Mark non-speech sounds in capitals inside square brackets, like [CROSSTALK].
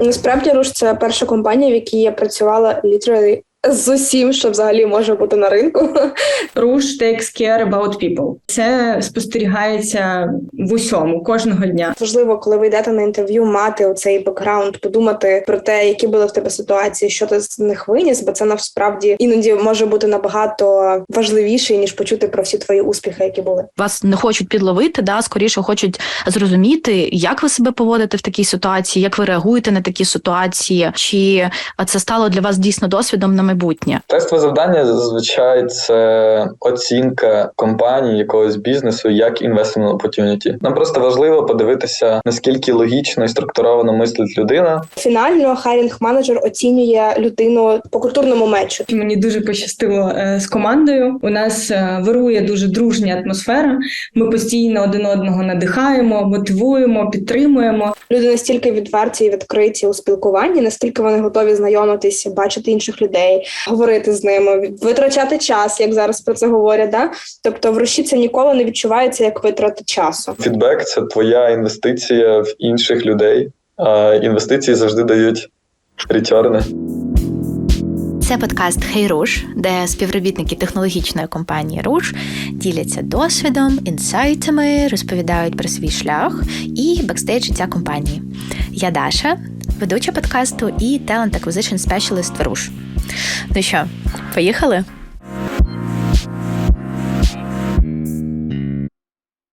Насправді Руш це перша компанія, в якій я працювала literally з усім, що взагалі може бути на ринку. [LAUGHS] Rush takes care about people. Це спостерігається в усьому кожного дня. Важливо, коли ви йдете на інтерв'ю, мати оцей бекграунд, подумати про те, які були в тебе ситуації, що ти з них виніс, бо це насправді іноді може бути набагато важливіше ніж почути про всі твої успіхи, які були. Вас не хочуть підловити, да, скоріше хочуть зрозуміти, як ви себе поводите в такій ситуації, як ви реагуєте на такі ситуації, чи це стало для вас дійсно досвідом на майбутнє. Тестове завдання зазвичай це оцінка компанії якогось бізнесу як investment opportunity. Нам просто важливо подивитися, наскільки логічно і структуровано мислить людина, Фінально хайрінг менеджер оцінює людину по культурному мечу. Мені дуже пощастило е, з командою. У нас е, вирує дуже дружня атмосфера. Ми постійно один одного надихаємо, мотивуємо, підтримуємо. Люди настільки відверті і відкриті у спілкуванні, наскільки вони готові знайомитися, бачити інших людей, говорити з ними, витрачати час, як зараз про це говорять. Да? Тобто в руші це ніколи не відчувається як витрата часу. Фідбек це твоя інвестиція в інших людей. А інвестиції завжди дають ретерни. Це подкаст «Хей Руш», де співробітники технологічної компанії Руш діляться досвідом, інсайтами, розповідають про свій шлях і бекстейдж життя компанії. Я Даша, ведуча подкасту і Talent Acquisition Specialist в Руш. Ну що, поїхали?